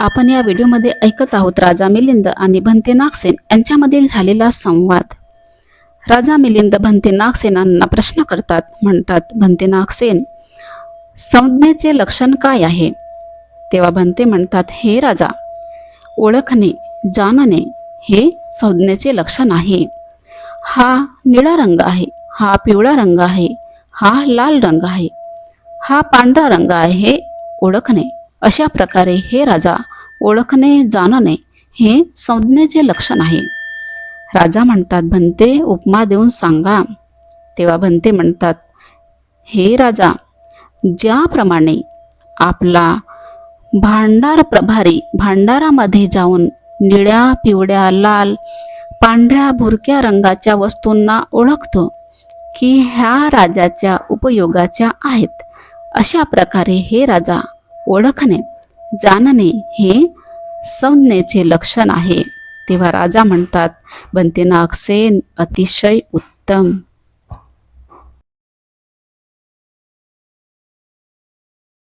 आपण या व्हिडिओमध्ये ऐकत आहोत राजा मिलिंद आणि भंते नागसेन यांच्यामधील झालेला संवाद. राजा मिलिंद भंते नागसेनांना प्रश्न करतात म्हणतात भंते नागसेन संज्ञेचे लक्षण काय आहे? तेव्हा भंते म्हणतात हे राजा ओळखणे जाणणे हे संज्ञेचे लक्षण आहे. हा निळा रंग आहे हा पिवळा रंग आहे हा लाल रंग आहे हा पांढरा रंग आहे हे ओळखणे. अशा प्रकारे हे राजा ओळखणे जाणणे हे संज्ञेचे लक्षण आहे. राजा म्हणतात भंते उपमा देऊन सांगा. तेव्हा भंते म्हणतात हे राजा ज्याप्रमाणे आपला भांडार प्रभारी भांडारामध्ये जाऊन निळ्या पिवळ्या लाल पांढऱ्या भुरक्या रंगाच्या वस्तूंना ओळखतो की ह्या राजाच्या उपयोगाच्या आहेत अशा प्रकारे हे राजा ओळखणे जाणणे हे संज्ञेचे लक्षण आहे. तेव्हा राजा म्हणतात बनते नागसेन अतिशय उत्तम